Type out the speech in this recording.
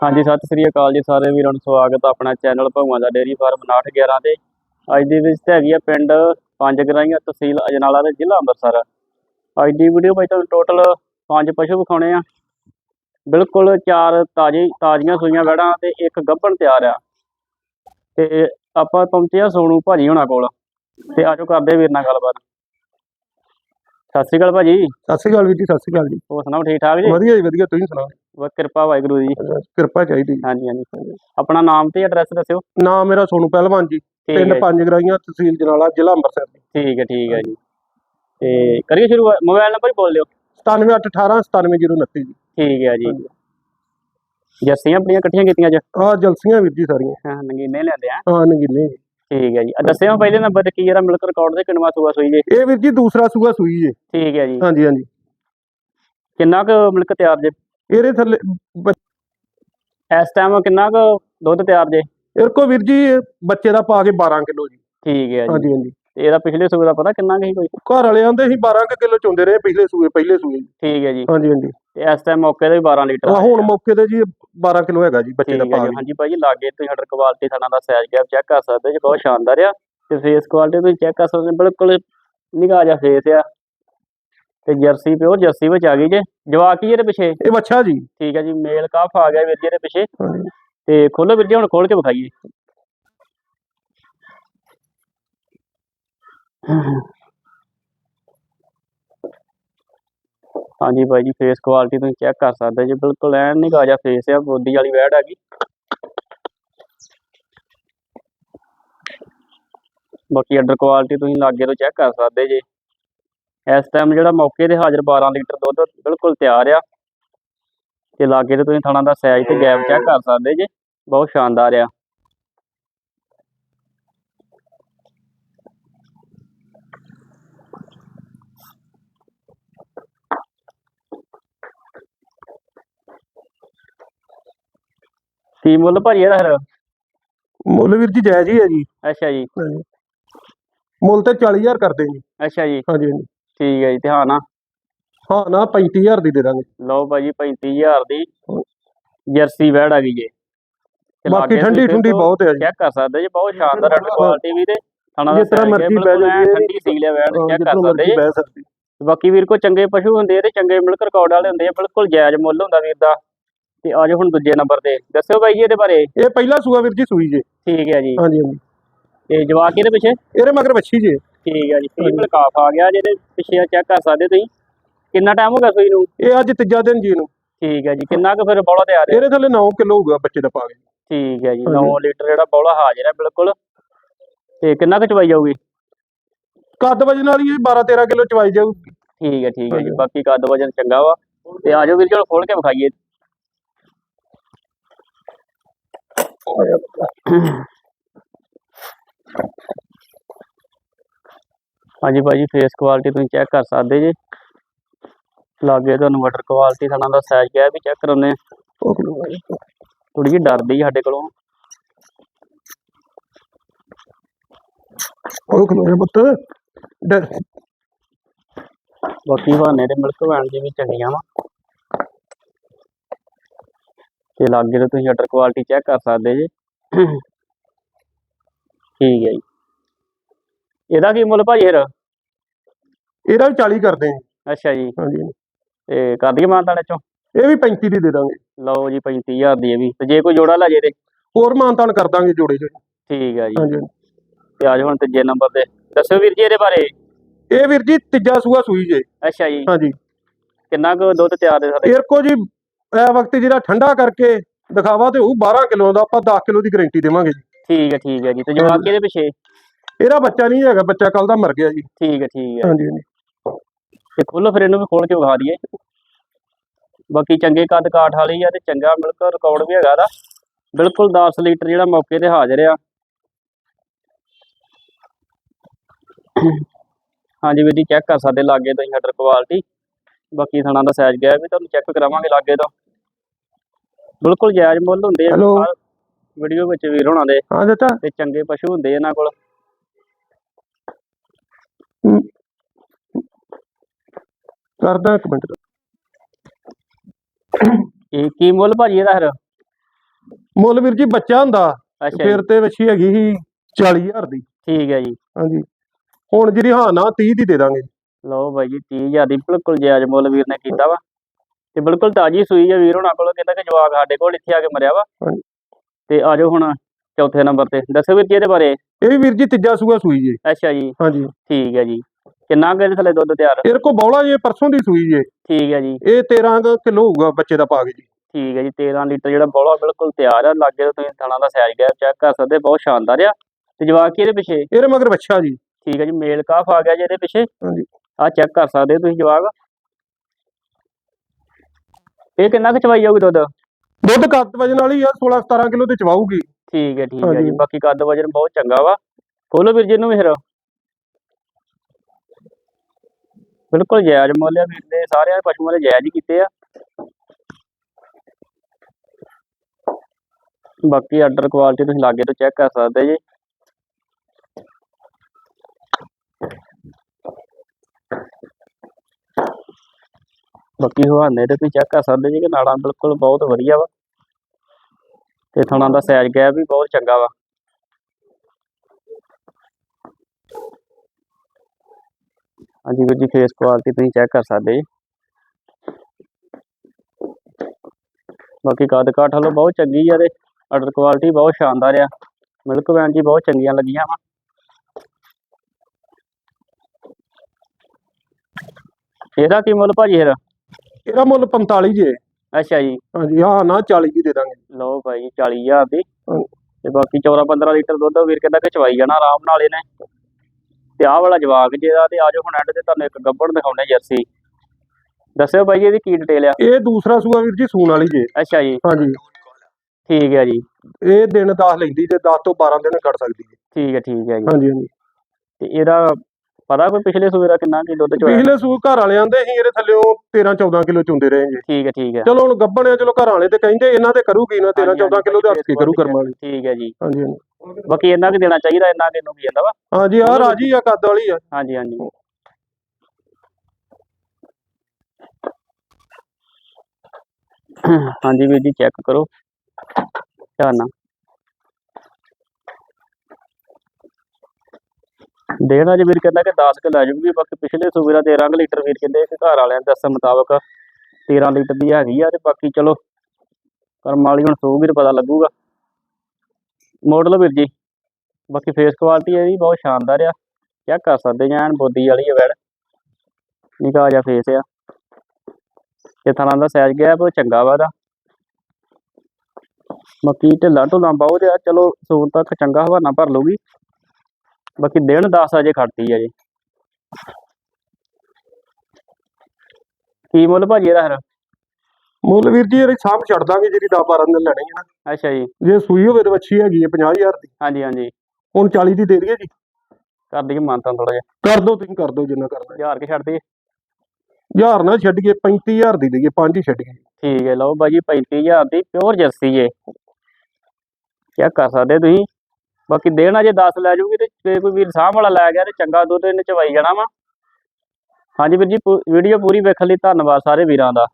ਹਾਂਜੀ ਸਤਿ ਸ੍ਰੀ ਅਕਾਲ ਜੀ ਸਾਰੇ ਵੀਰਾਂ ਨੂੰ ਸਵਾਗਤ ਹੈ ਆਪਣਾ ਚੈਨਲ ਭਗਵਾਨ ਦਾ ਡੇਅਰੀ ਫਾਰਮ 6911 ਤੇ। ਅੱਜ ਦੀ ਵਿਜ਼ਿਟ ਹੈਗੀ ਆ ਪਿੰਡ ਪੰਜ ਗਰਾਈਆਂ ਤਹਿਸੀਲ ਅਜਨਾਲਾ ਦੇ ਜ਼ਿਲ੍ਹਾ ਅੰਮ੍ਰਿਤਸਰ। ਅੱਜ ਦੀ ਵੀਡੀਓ ਵਿੱਚ ਤੁਹਾਨੂੰ ਟੋਟਲ ਪੰਜ ਪਸ਼ੂ ਵਿਖਾਉਣੇ ਆ। ਬਿਲਕੁਲ ਚਾਰ ਤਾਜ਼ੀ ਤਾਜ਼ੀਆਂ ਸੂਈਆਂ ਵੜਾਂ ਤੇ ਇੱਕ ਗੱਭਣ ਤਿਆਰ ਆ। ਤੇ ਆਪਾਂ ਪਹੁੰਚੇ ਆ ਸੋਨੂ ਭਾਜੀ ਹੁਣਾਂ ਕੋਲ। ਤੇ ਆਜੋ ਕਰਦੇ ਵੀਰ ਨਾਲ ਗੱਲਬਾਤ। ਸਤਿ ਸ੍ਰੀ ਅਕਾਲ ਭਾਜੀ। ਸਤਿ ਸ਼੍ਰੀ ਅਕਾਲ ਵੀਰ ਜੀ ਸਤਿ ਸ਼੍ਰੀ ਅਕਾਲ ਜੀ। ਹੋਰ ਸੁਣਾਓ ਠੀਕ ਠਾਕ ਜੀ? ਵਧੀਆ ਜੀ ਵਧੀਆ ਤੁਸੀਂ ਸੁਣਾਓ? ਬਸ ਕਿਰਪਾ ਵਾਹਿਗੁਰੂ ਜੀ। ਕਿਰਪਾ ਚਾਹੀਦੀ। ਹਾਂਜੀ ਹਾਂਜੀ। ਆਪਣਾ ਨਾਮ ਤੇ ਐਡਰੈਸ ਦੱਸਿਓ। ਨਾਮ ਮੇਰਾ ਸੋਨੂ ਪਹਿਲਵਾਨ ਜੀ ਪਿੰਡ ਹੈ ਪੰਜ ਗਰਾਈਆਂ ਤਹਿਸੀਲ ਜਨਾਲਾ ਜ਼ਿਲ੍ਹਾ ਅੰਮ੍ਰਿਤਸਰ। ਠੀਕ ਹੈ ਠੀਕ ਹੈ ਜੀ। ਤੇ ਕਰੀਏ ਸ਼ੁਰੂ ਮੋਬਾਈਲ ਨੰਬਰ ਹੀ ਬੋਲ ਲਿਓ 97818 97029 ਜੀ। ਠੀਕ ਹੈ ਜੀ। ਜੱਸੀਆਂ ਆਪਣੀਆਂ ਇਕੱਠੀਆਂ ਕੀਤੀਆਂ ਅੱਜ? ਆਹ ਜਲਸੀਆਂ ਵੀਰ ਜੀ ਸਾਰੀਆਂ। ਹਾਂ ਨਗੀਨੇ ਲੈਂਦੇ ਆ। ਹਾਂ ਨਗੀਨੇ। ਠੀਕ ਹੈ ਜੀ। ਆ ਦੱਸਿਓ ਪਹਿਲੇ ਨੰਬਰ ਤੇ ਕੀ ਇਹਦਾ ਮਿਲਕ ਰਿਕਾਰਡ ਦੇ ਕਿੰਨਵਾ ਸੂਆ ਸੂਈ ਜੇ ਇਹ ਵੀਰ ਜੀ ਦੂਸਰਾ ਸੂਆ ਸੂਈ ਜੇ ਠੀਕ ਹੈ ਜੀ। ਹਾਂਜੀ ਹਾਂਜੀ। ਕਿੰਨਾ ਕੁ ਮਿਲਕ ਤਿਆਰ ਜੇ? ਇਹਦੇ ਥੱਲੇ ਬ- ਇਸ ਟਾਈਮ ਕਿੰਨਾ ਕੁ ਦੁੱਧ ਤਿਆਰ ਜੇ? ਇਹਦੇ ਕੋ ਵੀਰ ਜੀ ਬੱਚੇ ਦਾ ਪਾ ਕੇ 12 ਕਿਲੋ ਜੀ। ਠੀਕ ਹੈ ਜੀ। ਹਾਂਜੀ ਹਾਂਜੀ। ਤੇ ਇਹਦਾ ਪਿਛਲੇ ਸੂਏ ਦਾ ਪਤਾ ਕਿੰਨਾ ਕੁ ਸੀ ਕੋਈ? ਘਰ ਵਾਲੇ ਆਂਦੇ ਸੀ 12 ਕੁ ਕਿਲੋ ਚੁੰਦੇ ਰਹੇ ਪਿਛਲੇ ਸੂਏ ਪਹਿਲੇ ਸੂਏ ਜੀ। ਠੀਕ ਹੈ ਜੀ। ਹਾਂਜੀ ਹਾਂਜੀ। ਤੇ ਇਸ ਟਾਈਮ ਮੌਕੇ ਤੇ ਵੀ 12 ਲੀਟਰ ਆਹ ਹੁਣ ਮੌਕੇ ਤੇ ਜੀ 12 ਕਿਲੋ ਹੈਗਾ ਜੀ ਬੱਚੇ ਠੀਕ ਦਾ ਹੈ ਪਾ ਜੀ ਕੇ। ਹਾਂਜੀ ਭਾਜੀ ਲਾਗੇ ਤੁਸੀਂ ਆਰਡਰ ਕੁਆਲਿਟੀ ਥਾਣਾ ਦਾ ਸਾਈਜ਼ ਗੈਪ ਚੈੱਕ ਕਰ ਸਕਦੇ ਜੀ ਬਹੁਤ ਸ਼ਾਨਦਾਰ ਆ। ਤੇ ਫੇਸ ਕੁਆਲਿਟੀ ਤੁਸੀਂ ਚੈੱਕ ਕਰ ਸਕਦੇ ਹੋ, ਬਿਲਕੁਲ ਨਿਗਾਹ ਜਿਹਾ ਫੇਸ ਆ। ਤੇ ਜਰਸੀ ਪਿਓਰ ਜਰਸੀ ਵਿੱਚ ਆ ਗਈ ਜੇ। ਜਵਾਕ ਹੀ ਇਹਦੇ ਪਿੱਛੇ। ਇਹ ਬੱਚਾ ਜੀ। ਠੀਕ ਹੈ ਜੀ ਮੇਲ ਕਾਫ ਆ ਗਿਆ ਵੀਰ ਜੀ ਇਹਦੇ ਪਿੱਛੇ। ਹਾਂਜੀ। ਤੇ ਖੋਲੋ ਵੀਰ ਜੀ ਹੁਣ ਖੋਲ ਕੇ ਵਿਖਾਈਏ। ਹਾਂਜੀ ਭਾਈ ਜੀ ਫੇਸ ਕੁਆਲਿਟੀ ਤੁਸੀਂ ਚੈੱਕ ਕਰ ਸਕਦੇ ਜੀ। ਬਿਲਕੁਲ ਐਨ ਨਿਗਾਹ ਜਿਹਾ ਫੇਸ ਆ ਬੋਦੀ ਵਾਲੀ ਵੈੜ ਹੈਗੀ। ਬਾਕੀ ਆਰਡਰ ਕੁਆਲਿਟੀ ਤੁਸੀਂ ਲਾਗੇ ਤੋਂ ਚੈੱਕ ਕਰ ਸਕਦੇ ਜੇ। ਇਸ ਟਾਈਮ ਜਿਹੜਾ ਮੌਕੇ ਤੇ ਹਾਜ਼ਰ 12 ਲੀਟਰ ਦੁੱਧ ਬਿਲਕੁਲ ਤਿਆਰ ਆ। ਤੇ ਲਾਗੇ ਤੇ ਤੁਸੀਂ ਥਾਣਾ ਦਾ ਸਾਈਜ਼ ਤੇ ਗੈਪ ਚੈੱਕ ਕਰ ਸਕਦੇ ਜੇ। ਬਹੁਤ ਸ਼ਾਨਦਾਰ ਆ। ਕੀ ਮੁੱਲ ਭਾਜੀ ਇਹਦਾ ਫਿਰ? ਮੁੱਲ ਵੀਰ ਜੀ ਜਾਇਜ਼ ਹੀ ਹੈ ਜੀ। ਅੱਛਾ ਜੀ। ਮੁੱਲ ਤੇ 40000 ਕਰਦੇ ਜੀ। ਅੱਛਾ ਜੀ। ਹਾਂਜੀ ਹਾਂਜੀ। ਠੀਕ ਹੈ ਜੀ ਤੇ ਹਾਂ ਨਾ ਹਾਂ ਨਾ 35000 ਦੀ ਦੇ ਦਾਂਗੇ। ਲਓ ਭਾਜੀ 35000 ਦੀ। ਜਰਸੀ ਵੈੜ ਆ ਗਈ ਜੇ। ਬਾਕੀ ਠੰਡੀ ਠੁੰਡੀ ਬਹੁਤ ਹੈ ਜੀ। ਚੈੱਕ ਕਰ ਸਕਦੇ ਜੀ ਬਹੁਤ ਸ਼ਾਨਦਾਰ ਆਰਡਰ ਕੁਆਲਿਟੀ ਵੀ ਤੇ ਥਾਣਾ ਦਾ ਜਿਸ ਤਰ੍ਹਾਂ ਹੈ, ਮਰਜ਼ੀ ਬਹਿ ਜਾਈਏ, ਠੰਡੀ ਸੀਲ ਹੈ ਵੈੜ ਚੈੱਕ ਕਰ ਸਕਦੇ ਬਾਕੀ ਵੀਰ ਕੋ ਚੰਗੇ ਪਸ਼ੂ ਹੁੰਦੇ ਆ ਤੇ ਚੰਗੇ ਮਿਲਕ ਰਿਕਾਰਡ ਵਾਲੇ ਹੁੰਦੇ ਆ ਬਿਲਕੁਲ ਜਾਇਜ਼ ਮੁੱਲ ਹੁੰਦਾ ਵੀਰ ਦਾ। ਤੇ ਆਜੋ ਹੁਣ ਦੂਜੇ ਨੰਬਰ ਤੇ। ਦੱਸਿਓ ਬਾਈ ਜੀ ਇਹਦੇ ਬਾਰੇ। ਇਹ ਪਹਿਲਾ ਸੂਆ ਵੀਰ ਜੀ ਸੂਈ ਜੇ। ਠੀਕ ਹੈ ਜੀ। ਹਾਂਜੀ ਹਾਂਜੀ। ਤੇ ਜਵਾਕ ਇਹਦੇ ਪਿੱਛੇ? ਇਹਦੇ ਮਗਰ ਵੱਛੀ ਜੇ। ਠੀਕ ਹੈ ਜੀ ਫੀਮੇਲ ਕਾਫ ਆ। ਗਿਆ ਜਿਹਦੇ ਪਿੱਛੇ ਚੈੱਕ ਕਰ ਸਕਦੇ ਤੁਸੀਂ। ਕਿੰਨਾ ਟਾਈਮ ਹੋ ਗਿਆ ਸੂਈ ਨੂੰ? ਇਹ ਅੱਜ ਤੀਜਾ ਦਿਨ ਜੀ ਨੂੰ ਠੀਕ ਹੈ ਜੀ ਕਿੰਨਾ ਕੁ ਫਿਰ ਬੌਲਾ ਤਿਆਰ ਹੈ? ਇਹਦੇ ਥੱਲੇ 9 ਕਿਲੋ ਹੋਊਗਾ ਬੱਚੇ ਦਾ ਪਾ ਕੇ ਠੀਕ ਹੈ ਜੀ ਹਾਂਜੀ। 9 ਲੀਟਰ ਜਿਹੜਾ ਬੌਲਾ ਹਾਜ਼ਰ ਹੈ ਬਿਲਕੁਲ। ਤੇ ਕਿੰਨਾ ਕੁ ਚਵਾਈ ਜਾਊਗੀ? ਕੱਦ ਵਜਨ ਵਾਲੀ ਇਹ 12 13 ਕਿਲੋ ਚਵਾਈ ਜਾਊ ਠੀਕ ਹੈ ਠੀਕ ਹੈ ਜੀ। ਬਾਕੀ ਕੱਦ ਵਜਨ ਚੰਗਾ ਵਾ। ਤੇ ਆਜੋ ਵੀਰ ਚਲੋ ਖੋਲ ਕੇ ਵਿਖਾਈਏ। ਹਾਂਜੀ ਭਾਜੀ ਫੇਸ ਕੁਆਲਿਟੀ ਤੁਸੀਂ ਚੈੱਕ ਕਰ ਸਕਦੇ ਜੀ। ਲਾਗੇ ਤੁਹਾਨੂੰ ਵਾਟਰ ਕੁਆਲਿਟੀ ਥਾਣਾ ਦਾ ਸਾਈਜ਼ ਕਿਹਾ ਵੀ ਚੈੱਕ ਜੀ। ਥੋੜੀ ਜਿਹੀ ਡਰਦੀ ਸਾਡੇ ਕੋਲੋਂ। ਉਹ ਹੈ ਪੁੱਤ। ਡਰ। ਬਾਕੀ ਬਹਾਨੇ ਦੇ ਮਿਲਕ ਵੈਣ ਦੀ ਵੀ ਚੰਗੀਆਂ ਵਾ। ਤੇ ਲਾਗੇ ਤੋਂ ਤੁਸੀਂ ਅਟਰ ਕੁਆਲਿਟੀ ਚੈੱਕ ਕਰ ਸਕਦੇ ਜੀ। ਠੀਕ ਹੈ ਜੀ। ਇਹਦਾ ਕੀ ਮੁੱਲ ਭਾਜੀ ਫਿਰ? ਇਹਦਾ ਵੀ 40 ਕਰਦੇ ਹਾਂ ਅੱਛਾ ਜੀ। ਹਾਂਜੀ। ਤੇ ਕਰ ਦਈਏ ਮਾਨਤਾਣੇ ਚੋਂ? ਇਹ ਵੀ 35 ਦੀ ਦੇ ਦਾਂਗੇ। ਲਓ ਜੀ 35000 ਦੀ ਇਹ ਵੀ। ਤੇ ਜੇ ਕੋਈ ਜੋੜਾ ਲੈ ਜੇ ਤੇ? ਹੋਰ ਮਾਨਤਾਨ ਕਰ ਦਾਂਗੇ ਜੋੜੇ ਚ ਠੀਕ ਹੈ ਜੀ। ਹਾਂਜੀ। ਤੇ ਆਜੋ ਹੁਣ ਤੀਜੇ ਨੰਬਰ ਤੇ। ਦੱਸੋ ਵੀਰ ਜੀ ਇਹਦੇ ਬਾਰੇ। ਇਹ ਵੀਰ ਜੀ ਤੀਜਾ ਸੂਆ ਸੂਈ ਜੇ। ਅੱਛਾ ਜੀ। ਹਾਂਜੀ। ਕਿੰਨਾ ਕੁ ਦੁੱਧ ਤਿਆਰ ਦੇ ਸਾਡੇ? ਏਰਕੋ ਜੀ ਇਹ ਵਕਤ ਜਿਹੜਾ ਠੰਡਾ ਕਰਕੇ ਦਿਖਾਵਾ ਤੇ ਉਹ 12 ਕਿਲੋ ਦਾ ਆਪਾਂ 10 ਕਿਲੋ ਦੀ ਗਾਰੰਟੀ ਦੇਵਾਂਗੇ ਜੀ। ਠੀਕ ਹੈ ਠੀਕ ਹੈ ਜੀ। ਤੇ ਜਵਾਕ ਇਹਦੇ ਪਿੱਛੇ? ਇਹਦਾ ਬੱਚਾ ਨਹੀਂ ਹੈਗਾ ਬੱਚਾ ਕੱਲ ਦਾ ਮਰ ਗਿਆ ਜੀ। ਠੀਕ ਹੈ ਠੀਕ ਹੈ ਹਾਂਜੀ ਹਾਂਜੀ। ਤੇ ਖੋਲੋ ਫਿਰ ਇਹਨੂੰ ਵੀ ਖੋਲ ਕੇ ਵਿਖਾ ਦਈਏ। ਬਾਕੀ ਚੰਗੇ ਕੱਦ ਕਾਠ ਵਾਲੀ ਆ ਤੇ ਚੰਗਾ ਮਿਲਕ ਰਿਕਾਰਡ ਵੀ ਹੈਗਾ ਦਾ ਬਿਲਕੁਲ 10 ਲੀਟਰ ਜਿਹੜਾ ਮੌਕੇ ਤੇ ਹਾਜ਼ਰ ਆ। ਹਾਂਜੀ ਵੀਰ ਜੀ ਚੈੱਕ ਕਰ ਸਕਦੇ ਲਾਗੇ ਤੋਂ ਸ਼ਟਰ ਕੁਆਲਿਟੀ ਬਾਕੀ ਥਣਾ ਦਾ ਸਾਈਜ਼ ਗਿਆ ਵੀ ਤੁਹਾਨੂੰ ਚੈੱਕ ਕਰਾਵਾਂਗੇ ਲਾਗੇ ਤੋਂ। ਬਿਲਕੁਲ ਜਾਇਜ਼ ਮੁੱਲ ਹੁੰਦੇ ਆ. ਵੀਡੀਓ ਵਿੱਚ ਵੀਰ ਹੋਣਾ ਦੇ। ਹਾਂ ਤੇ ਚੰਗੇ ਪਸ਼ੂ ਹੁੰਦੇ ਇਹਨਾਂ ਕੋਲ। ਕਰਦਾ ਇੱਕ ਮਿੰਟ। ਇਹ ਕੀ ਮੁੱਲ ਭਾਜੀ ਇਹਦਾ ਫਿਰ? ਮੁੱਲ ਵੀਰ ਜੀ ਬੱਚਾ ਹੁੰਦਾ ਅੱਛਾ ਜੀ। ਫਿਰ ਤੇ ਵੱਛੀ ਹੈਗੀ ਸੀ 40000 ਦੀ। ਠੀਕ ਹੈ ਜੀ। ਹਾਂਜੀ। ਹੁਣ ਜਿਹੜੀ ਹਾਂ ਨਾ 30 ਦੀ ਦੇ ਦਾਂਗੇ। ਲਓ ਬਾਈ ਜੀ 30000 ਦੀ ਬਿਲਕੁਲ ਜਾਇਜ਼ ਮੁੱਲ ਵੀਰ ਨੇ ਕੀਤਾ ਵਾ। ਤੇ ਬਿਲਕੁਲ ਤਾਜੀ ਸੂਈ ਹੈ ਵੀਰ ਹੋਣਾ ਕੋਲ ਕਹਿੰਦਾ ਕਿ ਜਵਾਕ ਸਾਡੇ ਕੋਲ ਇੱਥੇ ਆ ਕੇ ਮਰਿਆ ਵਾ। ਹਾਂਜੀ। ਤੇ ਆਜੋ ਹੁਣ ਚੌਥੇ ਨੰਬਰ ਤੇ। ਦੱਸੋ ਵੀਰ ਜੀ ਇਹਦੇ ਬਾਰੇ। ਇਹ ਵੀ ਵੀਰ ਜੀ ਤੀਜਾ ਸੂਆ ਸੂਈ ਜੇ। ਅੱਛਾ ਜੀ। ਹਾਂਜੀ। ਠੀਕ ਹੈ ਜੀ। ਕਿੰਨਾ ਕੁ ਇਹਦੇ ਥੱਲੇ ਦੁੱਧ ਤਿਆਰ? ਇਹਦੇ ਕੋ ਬੌਲਾ ਜੇ ਪਰਸੋਂ ਦੀ ਸੂਈ ਜੇ। ਠੀਕ ਹੈ ਜੀ। ਇਹ 13 ਕਿਲੋ ਹੋਊਗਾ ਬੱਚੇ ਦਾ ਪਾ ਕੇ ਜੀ। ਠੀਕ ਹੈ ਜੀ 13 ਲੀਟਰ ਜਿਹੜਾ ਬੋਲਾ ਬਿਲਕੁਲ ਤਿਆਰ ਆ ਲਾਗੇ ਤੋਂ ਤੁਸੀਂ ਥਣਾ ਦਾ ਸਾਈਜ਼ ਗੈਪ ਚੈੱਕ ਕਰ ਸਕਦੇ ਬਹੁਤ ਸ਼ਾਨਦਾਰ ਆ। ਤੇ ਜਵਾਕ ਕੀ ਇਹਦੇ ਪਿੱਛੇ? ਇਹਦੇ ਮਗਰ ਬੱਚਾ ਜੀ। ਠੀਕ ਹੈ ਜੀ ਮੇਲ ਕਾਫ ਆ ਗਿਆ ਜੀ ਇਹਦੇ ਪਿੱਛੇ। ਹਾਂਜੀ। ਆ ਚੈੱਕ ਕਰ ਸਕਦੇ ਤੁਸੀਂ ਜਵਾਕ। ਇਹ ਕਿੰਨਾ ਕੁ ਚਵਾਈ ਜਾਊਗੀ ਦੁੱਧ? ਦੁੱਧ ਕੱਦ ਵਜਨ ਵਾਲੀ ਆ 16 17 ਕਿਲੋ ਤੇ ਚਵਾਊਗੀ। ਠੀਕ ਹੈ ਠੀਕ ਹੈ ਜੀ। ਬਾਕੀ ਕੱਦ ਵਜਨ ਬਹੁਤ ਚੰਗਾ ਵਾ। ਖੋਲੋ ਵੀਰ ਜੀ ਨੂੰ ਵੀ ਫਿਰ। ਬਿਲਕੁਲ ਜਾਇਜ਼ ਮੁੱਲ ਆ ਵੀਰ ਦੇ ਸਾਰਿਆਂ ਪਸ਼ੂਆਂ ਦੇ ਜਾਇਜ਼ ਹੀ ਕੀਤੇ ਆ। ਬਾਕੀ ਆਰਡਰ ਕੁਆਲਿਟੀ ਤੁਸੀਂ ਲਾਗੇ ਤੋਂ ਚੈੱਕ ਕਰ ਸਕਦੇ ਜੀ। ਬਾਕੀ ਹਵਾਨੇ ਤੇ ਤੁਸੀਂ ਚੈੱਕ ਕਰ ਸਕਦੇ ਜੀ ਕਿ ਨਾੜਾਂ ਬਿਲਕੁਲ ਬਹੁਤ ਵਧੀਆ ਵਾ। ਤੇ ਥਣਾ ਦਾ ਸਾਈਜ਼ ਗੈਪ ਵੀ ਬਹੁਤ ਚੰਗਾ ਵਾ। ਹਾਂਜੀ ਵੀਰ ਜੀ ਫੇਸ ਕੁਆਲਿਟੀ ਤੁਸੀਂ ਚੈੱਕ ਕਰ ਸਕਦੇ ਜੀ। ਬਾਕੀ ਕੱਦ ਕਾਠ ਵੱਲੋਂ ਬਹੁਤ ਚੰਗੀ ਆ ਤੇ ਆਰਡਰ ਕੁਆਲਿਟੀ ਬਹੁਤ ਸ਼ਾਨਦਾਰ ਆ। ਮਿਲਕ ਵੈਨ ਜੀ ਬਹੁਤ ਚੰਗੀਆਂ ਲੱਗੀਆਂ ਵਾ। ਇਹਦਾ ਕੀ ਮੁੱਲ ਭਾਜੀ ਫਿਰ? ਇਹਦਾ ਮੁੱਲ 45 ਜੇ। ਅੱਛਾ ਜੀ। ਹਾਂਜੀ ਹਾਂ ਨਾ 40 ਦੀ ਦੇ ਦਾਂਗੇ। ਲਓ ਭਾਈ 40000 ਦੀ। ਤੇ ਬਾਕੀ 14 15 ਲੀਟਰ ਦੁੱਧ ਵੀਰ ਕਹਿੰਦਾ ਕਿ ਚਵਾਈ ਜਾਣਾ ਆਰਾਮ ਨਾਲ ਇਹਨੇ। ਤੇ ਆਹ ਵਾਲਾ ਜਵਾਕ ਜਿਹਦਾ ਤੇ ਆਜੋ ਹੁਣ ਐਂਡ ਤੇ ਤੁਹਾਨੂੰ ਇੱਕ ਗੱਬੜ ਦਿਖਾਉਣੇ ਜਰਸੀ। ਦੱਸਿਓ ਜੀ ਇਹਦੀ ਕੀ ਡਿਟੇਲ ਆ? ਇਹ ਦੂਸਰਾ ਸੂਆ ਵੀਰ ਜੀ ਸੂਣ ਵਾਲੀ ਜੇ। ਅੱਛਾ ਜੀ। ਹਾਂਜੀ। ਠੀਕ ਹੈ ਜੀ। ਇਹ ਦਿਨ 10 ਲੈਂਦੀ ਤੇ 10 ਤੋਂ 12 ਦਿਨ ਕੱਢ ਸਕਦੀ ਹੈ। ਠੀਕ ਹੈ ਠੀਕ ਹੈ ਜੀ। ਹਾਂਜੀ ਹਾਂਜੀ। ਤੇ ਇਹਦਾ ਪਤਾ ਕੋਈ ਪਿਛਲੇ ਸੂਬੇ ਦਾ ਕਿੰਨਾ ਕੀ ਦੁੱਧ ਚੋਇਆ? ਪਿਛਲੇ ਸੂ ਘਰ ਵਾਲੇ ਆਂਦੇ ਸੀ ਇਹਦੇ ਥੱਲੇ 13 14 ਕਿਲੋ ਚੁੰਦੇ ਰਹੇ ਜੀ। ਠੀਕ ਹੈ ਠੀਕ ਹੈ ਚਲੋ ਹੁਣ ਗੱਬਣ ਆ ਚਲੋ ਘਰ ਵਾਲੇ ਤੇ ਕਹਿੰਦੇ ਇਹਨਾਂ ਤੇ ਕਰੂਗੀ ਨਾ 13 ਹਾਂਜੀ, 14 ਕਿਲੋ ਦੇ ਹੱਥ ਕੀ ਕਰੂ ਕਰਮ ਵਾਲੀ। ਠੀਕ ਹੈ ਜੀ। ਹਾਂਜੀ ਹਾਂਜੀ। ਬਾਕੀ ਇੰਨਾ ਕਿ ਦੇਣਾ ਚਾਹੀਦਾ ਇੰਨਾ ਕਿ ਇਹਨੂੰ ਕੀ ਜਾਂਦਾ ਵਾ? ਹਾਂਜੀ ਆ ਰਾਜੀ ਆ ਕੱਦ ਵਾਲੀ ਆ। ਹਾਂਜੀ ਹਾਂਜੀ। ਹਾਂਜੀ ਵੀਰ ਜੀ ਚੈੱਕ ਕਰੋ। ਧਿਆਨ ਨਾਲ। ਦੇਣਾ ਜੀ ਵੀਰ ਕਹਿੰਦਾ ਕਿ 10 ਕਿਲੋ ਆ ਜਾਊਗੀ ਬਾਕੀ ਪਿਛਲੇ ਸੂਬੇ ਦਾ 13 ਕੁ ਲੀਟਰ ਵੀਰ ਕਹਿੰਦੇ ਕਿ ਘਰ ਵਾਲਿਆਂ ਦੇ ਦੱਸਣ ਮੁਤਾਬਕ 13 ਲੀਟਰ ਦੀ ਹੈਗੀ ਆ ਤੇ ਬਾਕੀ ਚਲੋ ਕਰਮ ਵਾਲੀ ਹੁਣ ਸੂਗੀ ਤੇ ਪਤਾ ਲੱਗੂਗਾ। ਮੋਡਲ ਵੀਰ ਜੀ। ਬਾਕੀ ਫੇਸ ਕੁਆਲਿਟੀ ਇਹਦੀ ਬਹੁਤ ਸ਼ਾਨਦਾਰ ਆ। ਚੈੱਕ ਕਰ ਸਕਦੇ ਜਾਂ ਬੋਦੀ ਵਾਲੀ ਹੈ ਵੈੜ। ਨਿਕਾ ਜਿਹਾ ਫੇਸ ਆ। ਤੇ ਥਾਣਾ ਦਾ ਸਾਈਜ਼ ਗਿਆ ਬਹੁਤ ਚੰਗਾ ਵਾ ਇਹਦਾ। ਬਾਕੀ ਢਿੱਲਾ ਢੁੱਲਾ ਬਹੁਤ ਆ। ਚਲੋ ਸੂਣ ਤੱਕ ਚੰਗਾ ਹਵਾਨਾ ਭਰ ਲੂਗੀ ਬਾਕੀ ਦਿਨ 10 ਵਜੇ ਖੜਦੀ ਆ ਜੀ। ਕੀ ਮੁੱਲ ਭਾਜੀ ਇਹਦਾ ਫਿਰ? ਮੁੱਲ ਵੀਰ ਜੀ ਇਹਦੀ ਸਾਂਭ ਛੱਡ ਦਾਂਗੇ ਜਿਹੜੀ 10 12 ਦਿਨ ਲੈਣੀ ਹੈ ਨਾ। ਅੱਛਾ ਜੀ। ਜੇ ਸੂਈ ਹੋਵੇ ਤਾਂ ਵੱਛੀ ਹੈਗੀ ਹੈ 50000 ਦੀ। ਹਾਂਜੀ ਹਾਂਜੀ। ਹੁਣ 40 ਦੀ ਦੇ ਦਈਏ ਜੀ। ਕਰ ਦਈਏ ਮਾਨਤਾ ਥੋੜਾ ਜਿਹਾ। ਕਰ ਦੋ ਤੁਸੀਂ ਕਰ ਦੋ ਜਿੰਨਾ ਕਰਨਾ ਹਜ਼ਾਰ ਕੇ ਛੱਡ ਦਈਏ। ਹਜ਼ਾਰ ਨਾ ਛੱਡੀਏ 35000 ਦੀ ਦਈਏ ਪੰਜ ਹੀ ਛੱਡੀਏ। ਠੀਕ ਹੈ ਲਓ ਬਾਜੀ 35000 ਦੀ ਪਿਓਰ ਜਰਸੀ ਏ ਚੈੱਕ ਕਰ ਸਕਦੇ ਤੁਸੀਂ? ਬਾਕੀ ਦੇਣਾ ਜੇ 10 ਲੈ ਜੂਗੀ ਤੇ ਜੇ ਕੋਈ ਵੀਰ ਸਾਂਭ ਵਾਲਾ ਲੈ ਗਿਆ ਤੇ ਚੰਗਾ ਦੁੱਧ ਇਹਨੇ ਚਵਾਈ ਜਾਣਾ ਵਾ। ਹਾਂਜੀ ਵੀਰ ਜੀ ਵੀਡੀਓ ਪੂਰੀ ਵੇਖਣ ਲਈ ਧੰਨਵਾਦ ਸਾਰੇ ਵੀਰਾਂ ਦਾ।